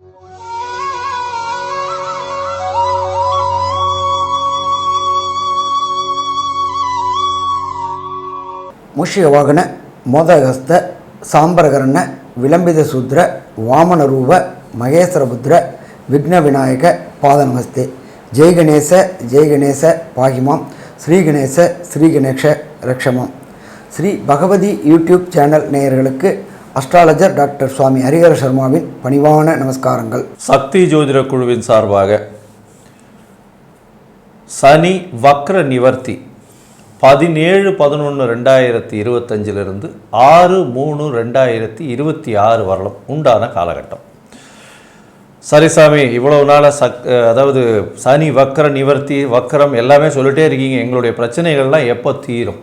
முஷியவாகன மோதகஸ்த சாம்பரகரண விளம்பித சூத்ர வாமன ரூப மகேஸ்வரபுத்திர விக்ன விநாயக பாத நமஸ்தே. ஜெய் கணேச ஜெய் கணேச பாகிமாம். ஸ்ரீ கணேச ஸ்ரீ கணேஷ ரக்ஷமாம். ஸ்ரீ பகவதி யூடியூப் சேனல் நேயர்களுக்கு அஸ்ட்ராலஜர் டாக்டர் சுவாமி ஹரிஹர சர்மாவின் பணிவான நமஸ்காரங்கள். சக்தி ஜோதிட குழுவின் சார்பாக சனி வக்ர நிவர்த்தி பதினேழு பதினொன்று ரெண்டாயிரத்தி இருபத்தஞ்சிலிருந்து ஆறு மூணு ரெண்டாயிரத்தி இருபத்தி ஆறு வரலாம் உண்டான காலகட்டம். சரி சாமி இவ்வளவு நாளாக சக் அதாவது சனி வக்ர நிவர்த்தி வக்ரம் எல்லாமே சொல்லிட்டே இருக்கீங்க. எங்களுடைய பிரச்சனைகள்லாம் எப்போ தீரும்?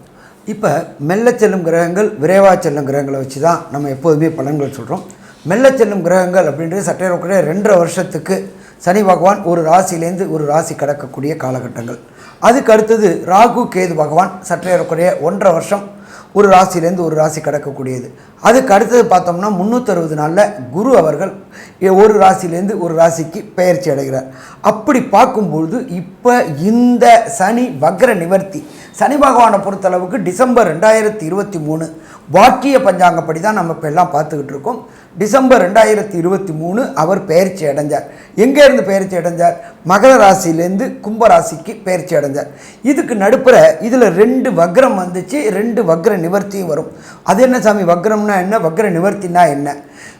இப்போ மெல்ல செல்லும் கிரகங்கள் விரைவாக செல்லும் கிரகங்களை வச்சு தான் நம்ம எப்போதுமே பலன்கள் சொல்கிறோம் மெல்ல செல்லும் கிரகங்கள் அப்படின்றது சட்டையக்கூடிய ரெண்டரை வருஷத்துக்கு சனி பகவான் ஒரு ராசியிலேருந்து ஒரு ராசி கடக்கக்கூடிய காலகட்டங்கள். அதுக்கு அடுத்தது ராகு கேது பகவான் சற்றையக்கூடிய ஒன்றரை வருஷம் ஒரு ராசியிலேருந்து ஒரு ராசி கடக்கக்கூடியது. அதுக்கு அடுத்தது பார்த்தோம்னா முந்நூற்றறுபது நாளில் குரு அவர்கள் ஒரு ராசியிலேருந்து ஒரு ராசிக்கு பெயர்ச்சி அடைகிறார். அப்படி பார்க்கும்பொழுது இப்போ இந்த சனி வக்ர நிவர்த்தி சனி பகவானை பொறுத்தளவுக்கு டிசம்பர் ரெண்டாயிரத்தி இருபத்தி மூணு வாக்கிய பஞ்சாங்கப்படி தான் நம்ம இப்போ எல்லாம் பார்த்துக்கிட்டு இருக்கோம். டிசம்பர் ரெண்டாயிரத்தி இருபத்தி மூணு அவர் பெயர்ச்சி அடைஞ்சார். எங்கேருந்து பெயர்ச்சி அடைஞ்சார்? மகர ராசியிலேருந்து கும்ப ராசிக்கு பெயர்ச்சி அடைஞ்சார். இதுக்கு நடுப்புற இதில் ரெண்டு வக்ரம் வந்துச்சு ரெண்டு வக்ர நிவர்த்தியும் வரும். அது என்ன சாமி வக்ரம்னா என்ன? வக்ர நிவர்த்தினா என்ன?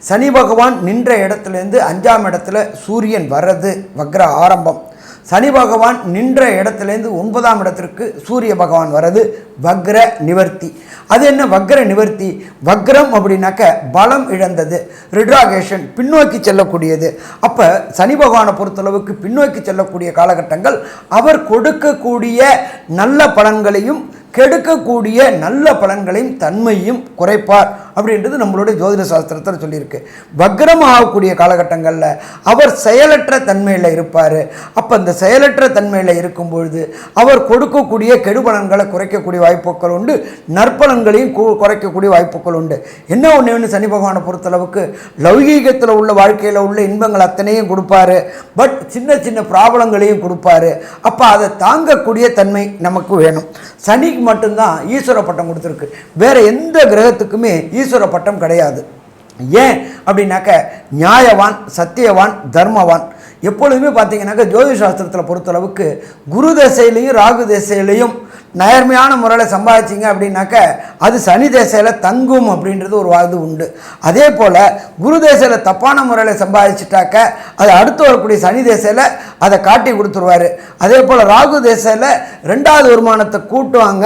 சனி பகவான் நின்ற இடத்துலேருந்து அஞ்சாம் இடத்துல சூரியன் வர்றது வக்ர ஆரம்பம். சனி பகவான் நின்ற இடத்துலேருந்து ஒன்பதாம் இடத்திற்கு சூரிய பகவான் வர்றது வக்ர நிவர்த்தி. அது என்ன வக்ர நிவர்த்தி? வக்ரம் அப்படின்னாக்க பலம் இழந்தது ரிட்ராகேஷன் பின்னோக்கி செல்லக்கூடியது. அப்போ சனி பகவானை பொறுத்தளவுக்கு பின்னோக்கி செல்லக்கூடிய காலகட்டங்கள் அவர் கொடுக்கக்கூடிய நல்ல பலன்களையும் கெடுக்கக்கூடிய நல்ல பலன்களையும் தன்மையும் குறைப்பார் அப்படின்றது நம்மளுடைய ஜோதிட சாஸ்திரத்தில் சொல்லியிருக்கு. வக்ரம் ஆகக்கூடிய காலகட்டங்களில் அவர் செயலற்ற தன்மையில் இருப்பார். அப்போ அந்த செயலற்ற தன்மையில் இருக்கும் பொழுது அவர் கொடுக்கக்கூடிய கெடுபலன்களை குறைக்கக்கூடிய வாய்ப்புகள் உண்டு. நற்பலன்களையும் குறைக்கக்கூடிய வாய்ப்புகள் உண்டு. என்ன ஒன்று ஒன்று சனி பகவானை பொறுத்தளவுக்கு லௌகீகத்தில் உள்ள வாழ்க்கையில் உள்ள இன்பங்கள் அத்தனையும் கொடுப்பாரு. பட் சின்ன சின்ன ப்ராப்ளங்களையும் கொடுப்பாரு. அப்போ அதை தாங்கக்கூடிய தன்மை நமக்கு வேணும். சனி சனிக்கு மட்டும்தான் ஈஸ்வர பட்டம் கொடுத்துருக்கு. வேற எந்த கிரகத்துக்குமே ஈஸ்வர பட்டம் கிடையாது. ஏன் அப்படின்னாக்க நியாயவான் சத்தியவான் தர்மவான். எப்பொழுதுமே பார்த்தீங்கன்னாக்க ஜோதிஷ சாஸ்திரத்தில் பொறுத்தளவுக்கு குரு தசையிலையும் ராகு தசையிலையும் நேர்மையான முறையில் சம்பாதிச்சிங்க அப்படின்னாக்க அது சனி தேசையில் தங்கும் அப்படின்றது ஒரு இது உண்டு. அதே போல் குரு தேசையில் தப்பான முறையில் சம்பாதிச்சிட்டாக்க அது அடுத்து வரக்கூடிய சனி தேசையில் அதை காட்டி கொடுத்துருவாரு. அதே போல் ராகு தேசையில் ரெண்டாவது வருமானத்தை கூட்டுவாங்க.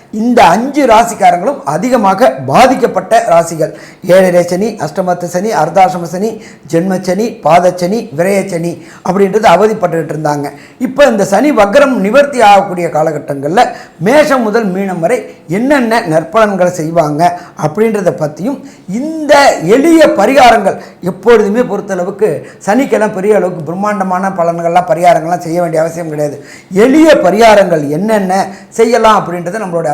இந்த அஞ்சு ராசிக்காரங்களும் அதிகமாக பாதிக்கப்பட்ட ராசிகள். ஏழரை சனி அஷ்டமத்து சனி அர்த்தாசிரம சனி ஜென்மச்சனி பாதச்சனி விரயச்சனி அப்படின்றது அவதிப்பட்டுக்கிட்டு இருந்தாங்க. இப்போ இந்த சனி வக்ரம் நிவர்த்தி ஆகக்கூடிய காலகட்டங்களில் மேஷம் முதல் மீனம் வரை என்னென்ன நற்பலன்களை செய்வாங்க அப்படின்றத பற்றியும் இந்த எளிய பரிகாரங்கள் எப்பொழுதுமே பொறுத்தளவுக்கு சனிக்கெல்லாம் பெரிய அளவுக்கு பிரம்மாண்டமான பலன்கள்லாம் பரிகாரங்கள்லாம் செய்ய வேண்டிய அவசியம் கிடையாது. எளிய பரிகாரங்கள் என்னென்ன செய்யலாம் அப்படின்றத நம்மளுடைய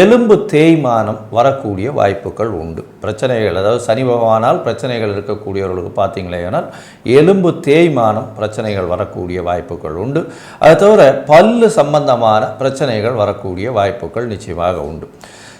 எலும்பு தேய்மானம் வரக்கூடிய வாய்ப்புகள் உண்டு. பிரச்சனைகள் அதாவது சனி பகவானால் பிரச்சனைகள் இருக்கக்கூடியவர்களுக்கு பார்த்தீங்களேனால் எலும்பு தேய்மானம் பிரச்சனைகள் வரக்கூடிய வாய்ப்புகள் உண்டு. அது தவிர பல்லு சம்பந்தமான பிரச்சனைகள் வரக்கூடிய வாய்ப்புகள் நிச்சயமாக உண்டு.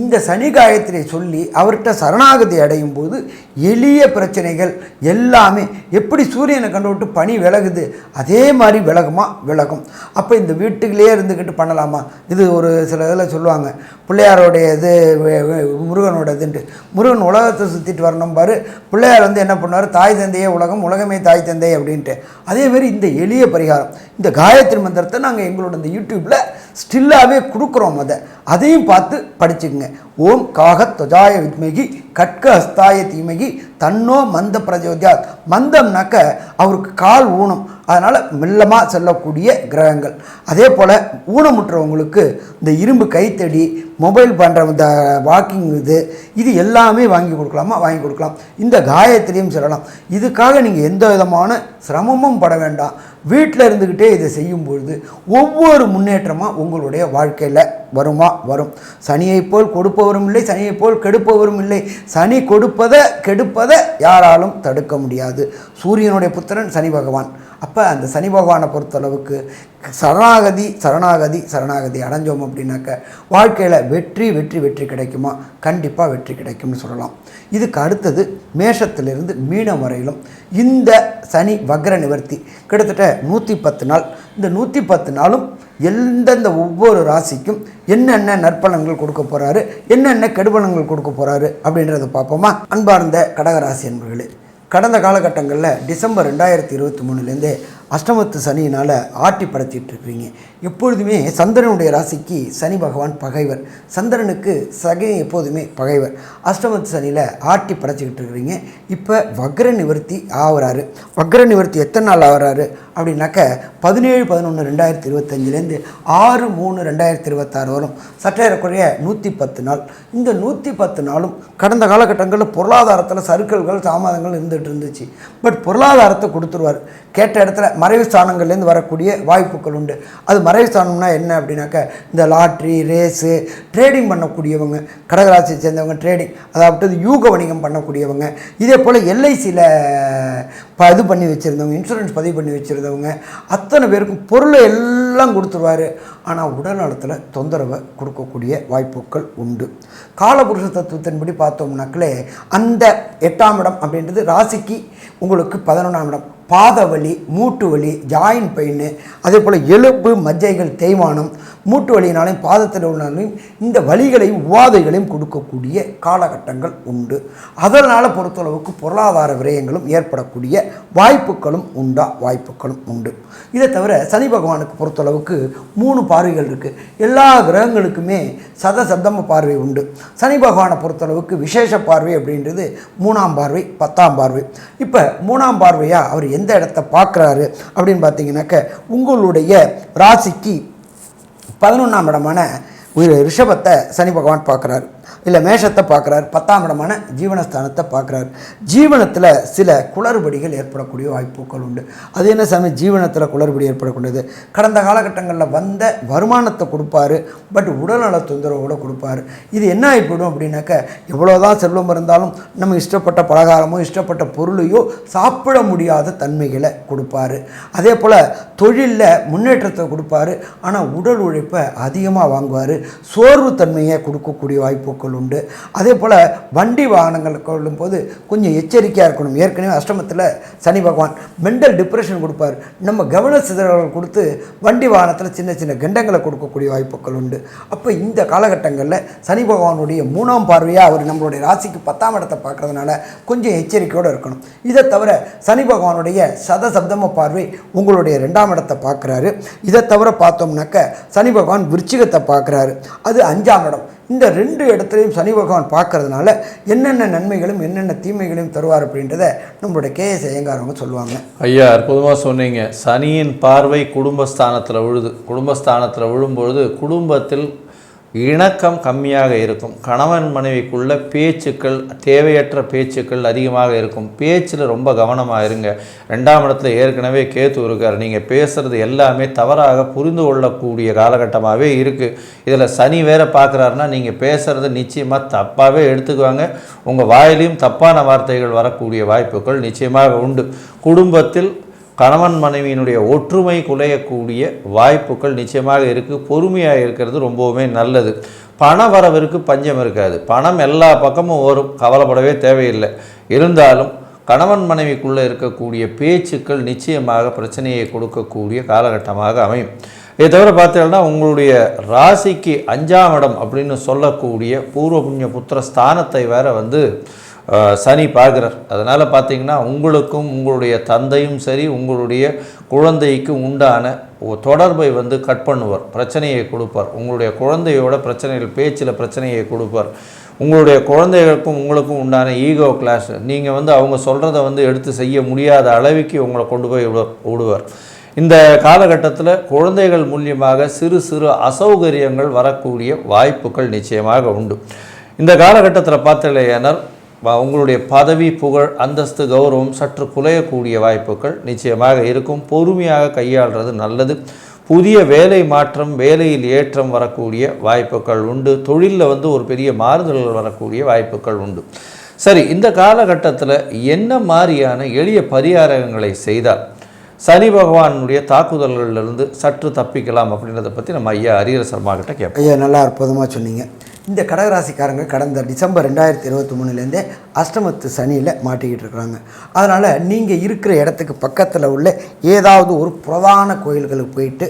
இந்த சனி காயத்திரை சொல்லி அவர்கிட்ட சரணாகதி அடையும் போது எளிய பிரச்சனைகள் எல்லாமே எப்படி சூரியனை கண்டு விட்டு பனி விலகுது? அதே மாதிரி விலகுமா? விலகும். அப்போ இந்த வீட்டுக்குள்ளேயே இருந்துக்கிட்டு பண்ணலாமா? இது ஒரு சில இதில் சொல்லுவாங்க. பிள்ளையாரோடைய இது முருகனோட இதுன்ட்டு முருகன் உலகத்தை சுற்றிட்டு வரணும் பாரு. பிள்ளையார் வந்து என்ன பண்ணுவார்? தாய் தந்தையே உலகம் உலகமே தாய் தந்தை அப்படின்ட்டு. அதேமாரி இந்த எளிய பரிகாரம். இந்த காயத்ரி மந்திரத்தை நாங்கள் எங்களோட இந்த யூடியூப்பில் ஸ்டில்லாகவே கொடுக்குறோம் அதை. அதையும் பார்த்து படிச்சுக்கோங்க. ஓம் காக துவஜாய வித்மகி கட்க ஹஸ்தாய தீமகி தன்னோ மந்த பிரஜோதியாத். மந்தம்னாக்க அவருக்கு கால் ஊனம் அதனால் மெல்லமாக செல்லக்கூடிய கிரகங்கள். அதே போல் ஊனமுற்றவங்களுக்கு இந்த இரும்பு கைத்தடி மொபைல் பண்ணுற இந்த வாக்கிங் இது இது எல்லாமே வாங்கி கொடுக்கலாமா? வாங்கி கொடுக்கலாம். இந்த காயத்திலையும் சொல்லலாம். இதுக்காக நீங்கள் எந்த விதமான சிரமமும் பட வேண்டாம். வீட்டில் இருந்துக்கிட்டே இதை செய்யும்பொழுது ஒவ்வொரு முன்னேற்றமாக உங்களுடைய வாழ்க்கையில் வருமா? வரும். சனியை போல் கொடுப்பவரும் இல்லை சனியை போல் கெடுப்பவரும் இல்லை. சனி கொடுப்பதை கெடுப்பதை யாராலும் தடுக்க முடியாது. சூரியனுடைய புத்திரன் சனி பகவான். அப்போ அந்த சனி பகவானை பொறுத்தளவுக்கு சரணாகதி சரணாகதி சரணாகதி அடைஞ்சோம் அப்படின்னாக்க வாழ்க்கையில் வெற்றி வெற்றி வெற்றி கிடைக்குமா? கண்டிப்பாக வெற்றி கிடைக்கும்னு சொல்லலாம். இதுக்கு அடுத்தது மேஷத்திலிருந்து மீனம் வரையிலும் இந்த சனி வக்ர நிவர்த்தி. கிட்டத்தட்ட நூற்றி பத்து நாள். இந்த நூற்றி பத்து நாளும் எந்தெந்த ஒவ்வொரு ராசிக்கும் என்னென்ன நற்பலன்கள் கொடுக்க போகிறாரு என்னென்ன கெடுபலங்கள் கொடுக்க போகிறாரு அப்படின்றத பார்ப்போமா? அன்பார்ந்த கடகராசி என்பர்களே கடந்த காலகட்டங்களில் டிசம்பர் ரெண்டாயிரத்தி இருபத்தி மூணுலேருந்தே அஷ்டமத்து சனியினால் ஆட்டி படைச்சிட்டு இருக்கிறீங்க எப்பொழுதுமே சந்திரனுடைய ராசிக்கு சனி பகவான் பகைவர். சந்திரனுக்கு சகை எப்போதுமே பகைவர். அஷ்டமத்து சனியில் ஆட்டி படைச்சிக்கிட்டு இருக்கிறீங்க இப்போ வக்ர நிவர்த்தி ஆகுறாரு வக்ர நிவர்த்தி எத்தனை நாள் ஆகுறாரு அப்படின்னாக்க பதினேழு பதினொன்று ரெண்டாயிரத்தி இருபத்தஞ்சிலேருந்து ஆறு மூணு ரெண்டாயிரத்தி இருபத்தாறு வரும். சற்றேறக்குறைய நூற்றி பத்து நாள். இந்த நூற்றி பத்து நாளும் கடந்த காலகட்டங்களில் பொருளாதாரத்தில் சருக்கல்கள் தாமதங்கள் இருந்துகிட்டு இருந்துச்சு பட் பொருளாதாரத்தை கொடுத்துருவார். கேட்ட இடத்துல மறைவு ஸ்தானங்கள்லேருந்து வரக்கூடிய வாய்ப்புகள் உண்டு. அது மறைவு ஸ்தானம்னா என்ன அப்படின்னாக்க இந்த லாட்ரி ரேஸு ட்ரேடிங் பண்ணக்கூடியவங்க கடகராசியை சேர்ந்தவங்க ட்ரேடிங் அதாவது யூக வணிகம் பண்ணக்கூடியவங்க இதே போல் எல்ஐசியில் ப இது பண்ணி வச்சுருந்தவங்க இன்சூரன்ஸ் பதிவு பண்ணி வச்சுருந்தவங்க அத்தனை பேருக்கும் பொருளை எல்லாம் கொடுத்துருவாரு. ஆனால் உடல் நலத்தில் தொந்தரவை கொடுக்கக்கூடிய வாய்ப்புகள் உண்டு. காலபுருஷ தத்துவத்தின்படி பார்த்தோம்னாக்களே அந்த எட்டாம் இடம் அப்படின்றது ராசிக்கு உங்களுக்கு பதினொன்றாம் இடம். பாத வலி மூட்டு வலி ஜாயின் பெயின் அதே போல் எலும்பு மஜ்ஜைகள் தேய்மானம் மூட்டு வலியினாலையும் பாதத்தில் உள்ளாலையும் இந்த வழிகளையும் உவாதைகளையும் கொடுக்கக்கூடிய காலகட்டங்கள் உண்டு. அதனால் பொறுத்தளவுக்கு பொருளாதார விரயங்களும் ஏற்படக்கூடிய வாய்ப்புகளும் உண்டா? வாய்ப்புகளும் உண்டு. இதை தவிர சனி பகவானுக்கு பொறுத்தளவுக்கு மூணு பார்வைகள் இருக்குது எல்லா கிரகங்களுக்குமே சத சப்தம பார்வை உண்டு. சனி பகவானை பொறுத்தளவுக்கு விசேஷ பார்வை அப்படின்றது மூணாம் பார்வை பத்தாம் பார்வை. இப்போ மூணாம் பார்வையாக அவர் எந்த இடத்த பார்க்குறாரு அப்படின்னு பார்த்தீங்கன்னாக்க உங்களுடைய ராசிக்கு பதினொன்றாம் இடமான ரிஷபத்தை சனி பகவான் பார்க்குறாரு. இல்லை மேஷத்தை பார்க்குறாரு பத்தாம் இடமான ஜீவனஸ்தானத்தை பார்க்குறாரு. ஜீவனத்தில் சில குளறுபடிகள் ஏற்படக்கூடிய வாய்ப்புகள் உண்டு. அது என்ன சாமி? ஜீவனத்தில் குளறுபடி ஏற்படக்கூடியது. கடந்த காலகட்டங்களில் வந்த வருமானத்தை கொடுப்பாரு பட் உடல்நல தொந்தரவோடு கொடுப்பாரு. இது என்ன ஆகிப்படும் அப்படின்னாக்க எவ்வளோதான் செல்வம் இருந்தாலும் நம்ம இஷ்டப்பட்ட பலகாரமோ இஷ்டப்பட்ட பொருளையோ சாப்பிட முடியாத தன்மைகளை கொடுப்பாரு. அதே போல் தொழிலில் முன்னேற்றத்தை கொடுப்பாரு ஆனால் உடல் உழைப்பை அதிகமாக வாங்குவார். சோர்வு தன்மையை கொடுக்கக்கூடிய வாய்ப்புகள் வாய்ப்புகள் உண்டு. அதே போல் வண்டி வாகனங்கள் கொள்ளும்போது கொஞ்சம் எச்சரிக்கையாக இருக்கணும். ஏற்கனவே அஷ்டமத்தில் சனி பகவான் மென்டல் டிப்ரெஷன் கொடுப்பார். நம்ம கவன சிதறல்கள் கொடுத்து வண்டி வாகனத்தில் சின்ன சின்ன கண்டங்களை கொடுக்கக்கூடிய வாய்ப்புகள் உண்டு. அப்போ இந்த காலகட்டங்களில் சனி பகவானுடைய மூணாம் பார்வையாக அவர் நம்மளுடைய ராசிக்கு பத்தாம் இடத்தை பார்க்கறதுனால கொஞ்சம் எச்சரிக்கையோடு இருக்கணும். இதை தவிர சனி பகவானுடைய சதசப்தம பார்வை உங்களுடைய ரெண்டாம் இடத்தை பார்க்குறாரு. இதை தவிர பார்த்தோம்னாக்க சனி பகவான் விருச்சிகத்தை பார்க்குறாரு. அது அஞ்சாம் இடம். இந்த ரெண்டு இடத்துலையும் சனி பகவான் பார்க்கறதுனால என்னென்ன நன்மைகளும் என்னென்ன தீமைகளையும் தருவார் அப்படின்றத நம்மளுடைய கேஎஸ் ஐயங்காரவங்க சொல்லுவாங்க. ஐயா அற்புதமாக சொன்னீங்க. சனியின் பார்வை குடும்பஸ்தானத்தில் விழுது. குடும்பஸ்தானத்தில் விழும்பொழுது குடும்பத்தில் இணக்கம் கம்மியாக இருக்கும். கணவன் மனைவிக்குள்ள பேச்சுக்கள் தேவையற்ற பேச்சுக்கள் அதிகமாக இருக்கும். பேச்சில் ரொம்ப கவனமாக இருங்க. ரெண்டாம் இடத்துல ஏற்கனவே கேத்து இருக்கார். நீங்கள் பேசுகிறது எல்லாமே தவறாக புரிந்து கொள்ளக்கூடிய காலகட்டமாகவே இருக்குது இதில் சனி வேற பார்க்குறாருன்னா நீங்கள் பேசுகிறது நிச்சயமாக தப்பாகவே எடுத்துக்குவாங்க. உங்கள் வாயிலையும் தப்பான வார்த்தைகள் வரக்கூடிய வாய்ப்புகள் நிச்சயமாக உண்டு. குடும்பத்தில் கணவன் மனைவியினுடைய ஒற்றுமை குலையக்கூடிய வாய்ப்புகள் நிச்சயமாக இருக்குது பொறுமையாக இருக்கிறது ரொம்பவுமே நல்லது. பண வரவிற்கு பஞ்சம் இருக்காது. பணம் எல்லா பக்கமும் வரும். கவலைப்படவே தேவையில்லை. இருந்தாலும் கணவன் மனைவிக்குள்ளே இருக்கக்கூடிய பேச்சுக்கள் நிச்சயமாக பிரச்சனையை கொடுக்கக்கூடிய காலகட்டமாக அமையும். இதை தவிர பார்த்தீங்கன்னா உங்களுடைய ராசிக்கு அஞ்சாம் இடம் அப்படின்னு சொல்லக்கூடிய பூர்வ புண்ணிய புத்திர ஸ்தானத்தை வேற வந்து சனி பார்க்குறார். அதனால் பார்த்தீங்கன்னா உங்களுக்கும் உங்களுடைய தந்தையும் சரி உங்களுடைய குழந்தைக்கு உண்டான தொடர்பை வந்து கட் பண்ணுவார். பிரச்சனையை கொடுப்பார். உங்களுடைய குழந்தையோட பிரச்சனைகள் பேச்சில் பிரச்சனையை கொடுப்பார். உங்களுடைய குழந்தைகளுக்கும் உங்களுக்கும் உண்டான ஈகோ கிளாஷ் நீங்கள் வந்து அவங்க சொல்கிறத வந்து எடுத்து செய்ய முடியாத அளவுக்கு உங்களை கொண்டு போய் விடு விடுவார். இந்த காலகட்டத்தில் குழந்தைகள் மூலியமாக சிறு சிறு அசௌகரியங்கள் வரக்கூடிய வாய்ப்புகள் நிச்சயமாக உண்டு. இந்த காலகட்டத்தில் பார்த்தீங்கன்னா உங்களுடைய பதவி புகழ் அந்தஸ்து கௌரவம் சற்று குலையக்கூடிய வாய்ப்புகள் நிச்சயமாக இருக்கும். பொறுமையாக கையாள்றது நல்லது. புதிய வேலை மாற்றம் வேலையில் ஏற்றம் வரக்கூடிய வாய்ப்புகள் உண்டு. தொழிலில் வந்து ஒரு பெரிய மாறுதல்கள் வரக்கூடிய வாய்ப்புகள் உண்டு. சரி இந்த காலகட்டத்தில் என்ன மாதிரியான எளிய பரிகாரங்களை செய்தால் சனி பகவானுடைய தாக்குதல்களிலிருந்து சற்று தப்பிக்கலாம் அப்படின்றத பற்றி நம்ம ஐயா அரியர சர்மா கிட்ட கேட்போம். ஐயா நல்லா அற்புதமாக சொன்னீங்க. இந்த கடகராசிக்காரங்க கடந்த டிசம்பர் ரெண்டாயிரத்தி இருபத்தி மூணுலேருந்தே அஷ்டமத்து சனியில் மாட்டிக்கிட்டு இருக்கிறாங்க. அதனால் நீங்கள் இருக்கிற இடத்துக்கு பக்கத்தில் உள்ள ஏதாவது ஒரு பிரதான கோயில்களுக்கு போயிட்டு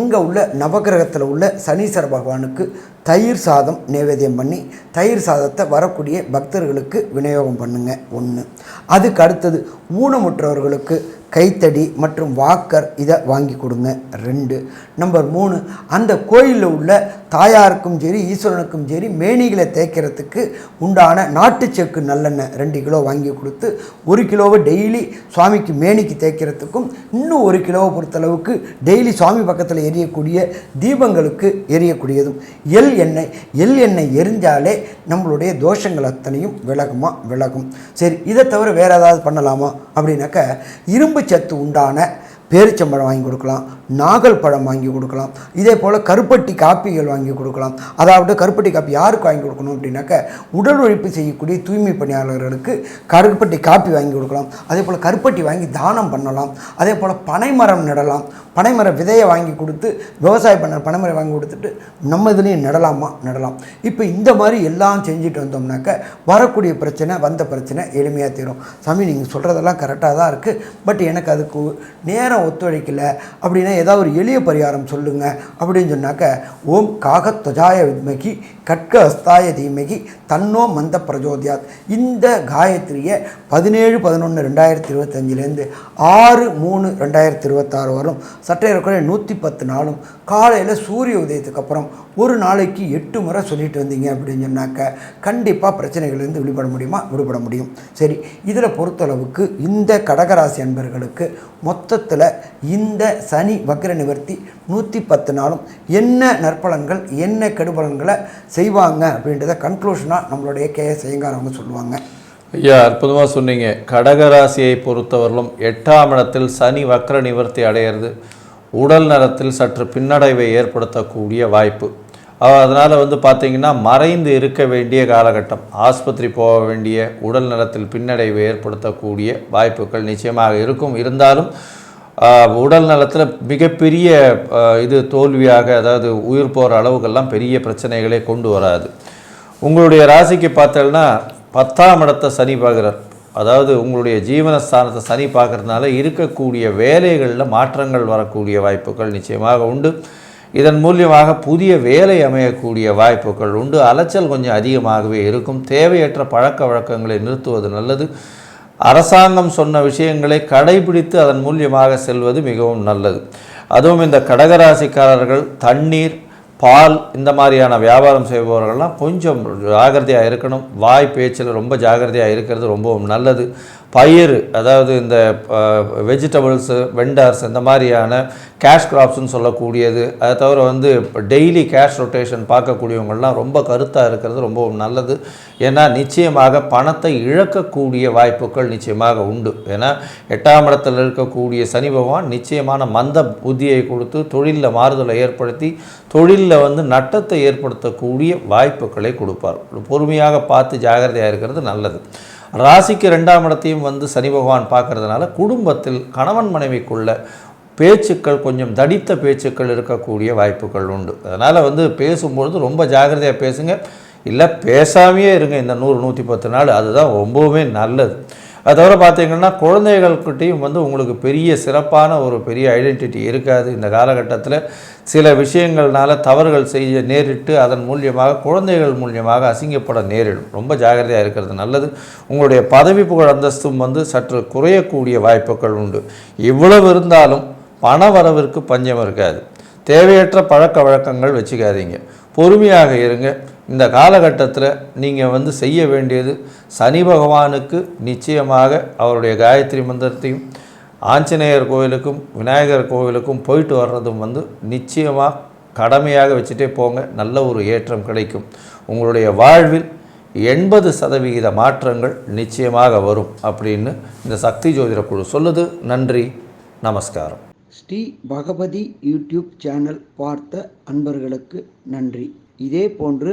இங்கே உள்ள நவகிரகத்தில் உள்ள சனீஸ்வர பகவானுக்கு தயிர் சாதம் நைவேத்தியம் பண்ணி தயிர் சாதத்தை வரக்கூடிய பக்தர்களுக்கு விநியோகம் பண்ணுங்கள் ஒன்று அதுக்கு அடுத்தது ஊனமுற்றவர்களுக்கு கைத்தடி மற்றும் வாக்கர் இதை வாங்கி கொடுங்க. ரெண்டு. நம்பர் மூணு அந்த கோயிலில் உள்ள தாயாருக்கும் சரி ஈஸ்வரனுக்கும் சரி மேனிகளை தேய்க்கிறதுக்கு உண்டான நாட்டு செக்கு நல்லெண்ணெய் ரெண்டு கிலோ வாங்கி கொடுத்து ஒரு கிலோவை டெய்லி சுவாமிக்கு மேனிக்கு தேய்க்கிறதுக்கும் இன்னும் ஒரு கிலோவை பொறுத்தளவுக்கு டெய்லி சுவாமி பக்கத்தில் எரியக்கூடிய தீபங்களுக்கு எரியக்கூடியதும். எள் எண்ணெய் எள் எண்ணெய் எரிஞ்சாலே நம்மளுடைய தோஷங்கள் அத்தனையும் விலகுமா? விலகும். சரி இதை தவிர வேறு ஏதாவது பண்ணலாமா? அப்படின்னாக்க இரும்பு சத்து உண்டான பேரிச்சம்பழம் வாங்கி கொடுக்கலாம் நாகல் பழம் வாங்கி கொடுக்கலாம் இதே போல் கருப்பட்டி காப்பிகள் வாங்கி கொடுக்கலாம். அதாவது கருப்பட்டி காப்பி யாருக்கு வாங்கி கொடுக்கணும் அப்படின்னாக்க உடல் உழைப்பு செய்யக்கூடிய தூய்மை பணியாளர்களுக்கு கருப்பட்டி காப்பி வாங்கி கொடுக்கலாம். அதே போல் கருப்பட்டி வாங்கி தானம் பண்ணலாம். அதே போல் பனைமரம் நடலாம். பனைமர விதையை வாங்கி கொடுத்து விவசாயம் பண்ண பனைமரம் வாங்கி கொடுத்துட்டு நம்ம இதுலேயும் நடலாமா? நடலாம். இப்போ இந்த மாதிரி எல்லாம் செஞ்சுட்டு வந்தோம்னாக்க வரக்கூடிய பிரச்சனை வந்த பிரச்சனை எளிமையாக தீரும். சாமி நீங்கள் சொல்கிறதெல்லாம் கரெக்டாக தான் இருக்குது பட் எனக்கு அதுக்கு நேரம் ஒத்துழைக்கலை. அப்படின்னா ஏதாவது ஒரு எளிய பரிகாரம் சொல்லுங்கள் அப்படின்னு சொன்னாக்க ஓம் காகத்வஜாய வித்மகி கட்க அஸ்தாய தீமகி தன்னோ மந்த பிரஜோதியாத். இந்த காயத்ரியை பதினேழு பதினொன்று ரெண்டாயிரத்தி இருபத்தஞ்சிலேருந்து ஆறு மூணு ரெண்டாயிரத்தி இருபத்தாறு வரும். சற்றேறக்குறைய நூற்றி பத்து நாளும் காலையில் சூரிய உதயத்துக்கு அப்புறம் ஒரு நாளைக்கு எட்டு முறை சொல்லிட்டு வந்தீங்க அப்படின்னு சொன்னாக்க கண்டிப்பாக பிரச்சனைகள்லேருந்து விடுபட முடியுமா? விடுபட முடியும். சரி இதில் பொறுத்தளவுக்கு இந்த கடகராசி அன்பர்களுக்கு மொத்தத்தில் இந்த சனி வக்ர நிவர்த்தி நூற்றி பத்து நாளும் என்ன நற்பலன்கள் என்ன கெடுபலன்களை செய்வாங்க அப்படின்றத கன்க்ளூஷனாக நம்மளுடைய கே எஸ் ஐயங்காரவங்க சொல்லுவாங்க. ஐயா அற்புதமாக சொன்னீங்க. கடகராசியை பொறுத்தவரையிலும் எட்டாம் இடத்தில் சனி வக்கர நிவர்த்தி அடையிறது உடல் நலத்தில் சற்று பின்னடைவை ஏற்படுத்தக்கூடிய வாய்ப்பு. அதனால் வந்து பார்த்தீங்கன்னா மறைந்து இருக்க வேண்டிய காலகட்டம். ஆஸ்பத்திரி போக வேண்டிய உடல் நலத்தில் பின்னடைவை ஏற்படுத்தக்கூடிய வாய்ப்புகள் நிச்சயமாக இருக்கும். இருந்தாலும் உடல் நலத்தில் மிகப்பெரிய இது தோல்வியாக அதாவது உயிர் போகிற அளவுக்கெல்லாம் பெரிய பிரச்சனைகளை கொண்டு வராது. உங்களுடைய ராசிக்கு பார்த்தோம்னா பத்தாம் இடத்தை சனி பார்க்குறார். அதாவது உங்களுடைய ஜீவனஸ்தானத்தை சனி பார்க்கறதுனால இருக்கக்கூடிய வேலைகளில் மாற்றங்கள் வரக்கூடிய வாய்ப்புகள் நிச்சயமாக உண்டு. இதன் மூலியமாக புதிய வேலை அமையக்கூடிய வாய்ப்புகள் உண்டு. அலைச்சல் கொஞ்சம் அதிகமாகவே இருக்கும். தேவையற்ற பழக்க வழக்கங்களை நிறுத்துவது நல்லது. அரசாங்கம் சொன்ன விஷயங்களை கடைபிடித்து அதன் மூலியமாக செல்வது மிகவும் நல்லது. அதுவும் இந்த கடகராசிக்காரர்கள் தண்ணீர் பால் இந்த மாதிரியான வியாபாரம் செய்பவர்கள்லாம் கொஞ்சம் ஜாகிரதையாக இருக்கணும். வாய் பேச்சில் ரொம்ப ஜாகிரதையாக இருக்கிறது ரொம்பவும் நல்லது. பயிர் அதாவது இந்த வெஜிடபிள்ஸு வெண்டர்ஸ் இந்த மாதிரியான கேஷ் கிராப்ஸ்னு சொல்லக்கூடியது. அதை தவிர வந்து டெய்லி கேஷ் ரொட்டேஷன் பார்க்கக்கூடியவங்கள்லாம் ரொம்ப கருத்தாக இருக்கிறது ரொம்பவும் நல்லது. ஏன்னா நிச்சயமாக பணத்தை இழக்கக்கூடிய வாய்ப்புகள் நிச்சயமாக உண்டு. ஏன்னா எட்டாம் இடத்தில் இருக்கக்கூடிய சனி பகவான் நிச்சயமான மந்த புத்தியை கொடுத்து தொழிலில் மாறுதலை ஏற்படுத்தி தொழிலில் வந்து நட்டத்தை ஏற்படுத்தக்கூடிய வாய்ப்புகளை கொடுப்பார். பொறுமையாக பார்த்து ஜாகிரதையாக இருக்கிறது நல்லது. ராசிக்கு ரெண்டாம் இடத்தையும் வந்து சனி பகவான் பார்க்கறதுனால குடும்பத்தில் கணவன் மனைவிக்குள்ள பேச்சுக்கள் கொஞ்சம் தடித்த பேச்சுக்கள் இருக்கக்கூடிய வாய்ப்புகள் உண்டு. அதனால் வந்து பேசும்பொழுது ரொம்ப ஜாகிரதையாக பேசுங்க. இல்லை பேசாமையே இருங்க. இந்த நூறு நூற்றி பத்து நாள் அதுதான் ரொம்பவுமே நல்லது. அது தவிர பார்த்தீங்கன்னா குழந்தைகள்கிட்டையும் வந்து உங்களுக்கு பெரிய சிறப்பான ஒரு பெரிய ஐடென்டிட்டி இருக்காது. இந்த காலகட்டத்தில் சில விஷயங்கள்னால தவறுகள் செய்ய நேரிட்டு அதன் மூலியமாக குழந்தைகள் மூலியமாக அசிங்கப்பட நேரிடும். ரொம்ப ஜாகிரதையாக இருக்கிறது நல்லது. உங்களுடைய பதவி புகழ் அந்தஸ்தும் வந்து சற்று குறையக்கூடிய வாய்ப்புகள் உண்டு. இவ்வளவு இருந்தாலும் பண வரவிற்கு பஞ்சம் இருக்காது. தேவையற்ற பழக்க வழக்கங்கள் வச்சுக்காதீங்க. பொறுமையாக இருங்க. இந்த காலகட்டத்தில் நீங்கள் வந்து செய்ய வேண்டியது சனி பகவானுக்கு நிச்சயமாக அவருடைய காயத்ரி மந்திரத்தையும் ஆஞ்சநேயர் கோவிலுக்கும் விநாயகர் கோவிலுக்கும் போயிட்டு வர்றதும் வந்து நிச்சயமாக கடமையாக வச்சுட்டே போங்க. நல்ல ஒரு ஏற்றம் கிடைக்கும். உங்களுடைய வாழ்வில் எண்பது சதவிகித மாற்றங்கள் நிச்சயமாக வரும் அப்படின்னு இந்த சக்தி ஜோதிட குழு சொல்லுது. நன்றி. நமஸ்காரம். ஸ்ரீ பகவதி யூடியூப் சேனல் பார்த்த அன்பர்களுக்கு நன்றி. இதே போன்று